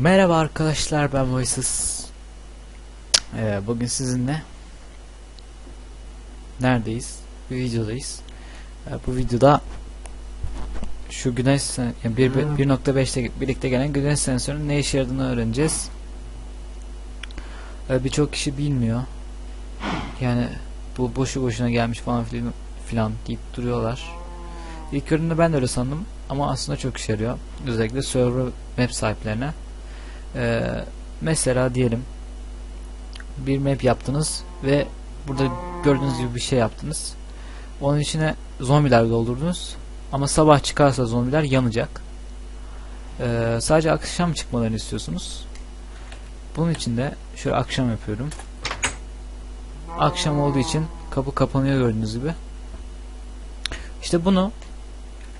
Merhaba arkadaşlar ben Voices. Ee, bugün sizinle neredeyiz? Bir videodayız. Ee, bu videoda şu güneş yani bir- bir- 1.5'te birlikte gelen güneş sensörünün ne işe yaradığını öğreneceğiz. Ee, Birçok kişi bilmiyor. Yani bu boşu boşuna gelmiş falan filan, filan deyip duruyorlar. İlk gördüğümde ben de öyle sandım ama aslında çok işe yarıyor. Özellikle server web sahiplerine. Ee, mesela diyelim bir map yaptınız ve burada gördüğünüz gibi bir şey yaptınız. Onun içine zombiler doldurdunuz. Ama sabah çıkarsa zombiler yanacak. Ee, sadece akşam çıkmalarını istiyorsunuz. Bunun için de şöyle akşam yapıyorum. Akşam olduğu için kapı kapanıyor gördüğünüz gibi. İşte bunu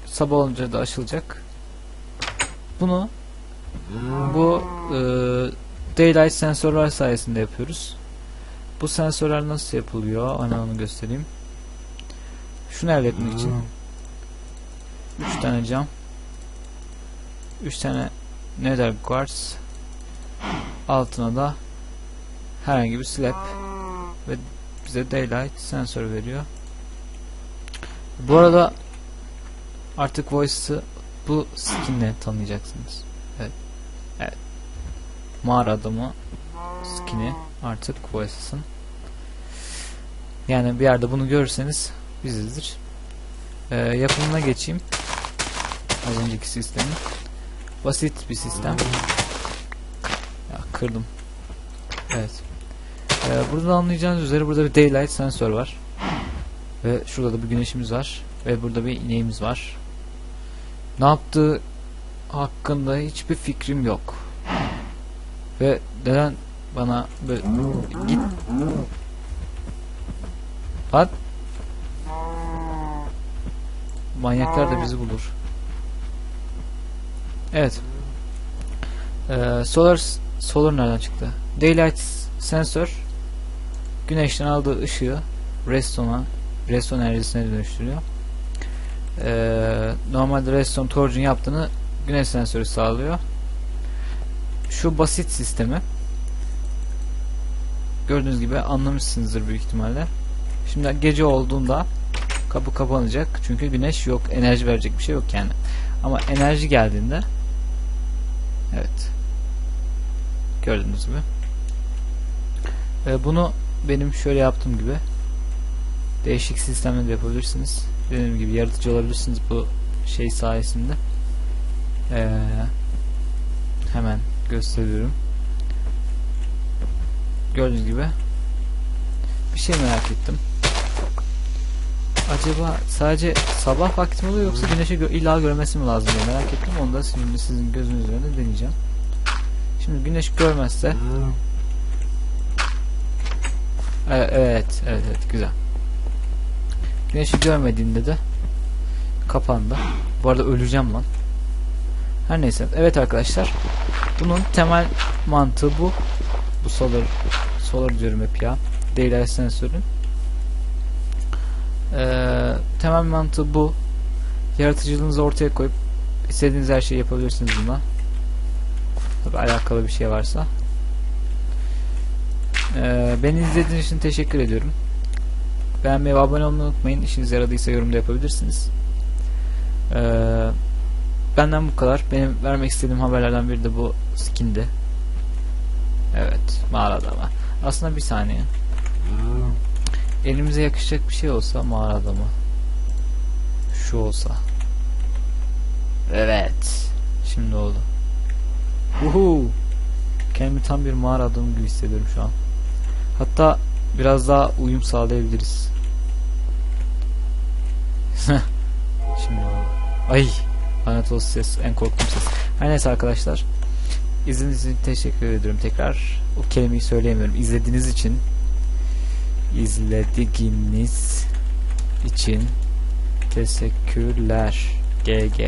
sabah olunca da açılacak. Bunu bu e, daylight sensörler sayesinde yapıyoruz. Bu sensörler nasıl yapılıyor? Ana onu göstereyim. Şunu elde etmek için 3 tane cam 3 tane nether quartz altına da herhangi bir slab ve bize daylight sensör veriyor. Bu arada artık voice'ı bu skinle tanıyacaksınız. Evet. Evet. Mağara adamı skin'i artık voice'ın. Yani bir yerde bunu görürseniz bizizdir. Ee, yapımına geçeyim. Az önceki sistemin. Basit bir sistem. Ya kırdım. Evet. Ee, burada anlayacağınız üzere burada bir daylight sensör var. Ve şurada da bir güneşimiz var. Ve burada bir ineğimiz var. Ne yaptığı hakkında hiçbir fikrim yok. Ve neden bana böyle git Lan Manyaklar da bizi bulur. Evet. Ee, solar solar nereden çıktı? Daylight sensör güneşten aldığı ışığı redstone'a redstone enerjisine dönüştürüyor. Ee, normalde redstone torch'un yaptığını güneş sensörü sağlıyor. Şu basit sistemi gördüğünüz gibi anlamışsınızdır büyük ihtimalle. Şimdi gece olduğunda kapı kapanacak. Çünkü güneş yok. Enerji verecek bir şey yok yani. Ama enerji geldiğinde evet gördüğünüz gibi ee, bunu benim şöyle yaptığım gibi değişik sistemle de yapabilirsiniz. Dediğim gibi yaratıcı olabilirsiniz bu şey sayesinde. Ee, hemen gösteriyorum. Gördüğünüz gibi bir şey merak ettim. Acaba sadece sabah vakti mi oluyor yoksa güneşi gö illa görmesi mi lazım diye merak ettim. Onu da şimdi sizin gözünüz önünde deneyeceğim. Şimdi güneş görmezse E- evet, evet, evet, güzel. Güneşi görmediğinde de kapandı. Bu arada öleceğim lan. Her neyse. Evet arkadaşlar. Bunun temel mantığı bu. Bu solar solar diyorum hep ya. Daylight sensörün. Ee, temel mantığı bu. Yaratıcılığınızı ortaya koyup istediğiniz her şeyi yapabilirsiniz buna. Tabii alakalı bir şey varsa. Ee, beni izlediğiniz için teşekkür ediyorum. Beğenmeyi ve abone olmayı unutmayın. İşinize yaradıysa yorumda yapabilirsiniz. Ee, benden bu kadar. Benim vermek istediğim haberlerden biri de bu skindi. Evet, mağarada ama. Aslında bir saniye. Elimize yakışacak bir şey olsa mağara adamı. Şu olsa. Evet. Şimdi oldu. Uhu. Kendimi tam bir mağara adamı gibi hissediyorum şu an. Hatta biraz daha uyum sağlayabiliriz. Şimdi oldu. Ay. Lanet olsun ses. En korktuğum ses. Her neyse arkadaşlar. İzlediğiniz için teşekkür ediyorum tekrar. O kelimeyi söyleyemiyorum. İzlediğiniz için izlediğiniz için teşekkürler. GG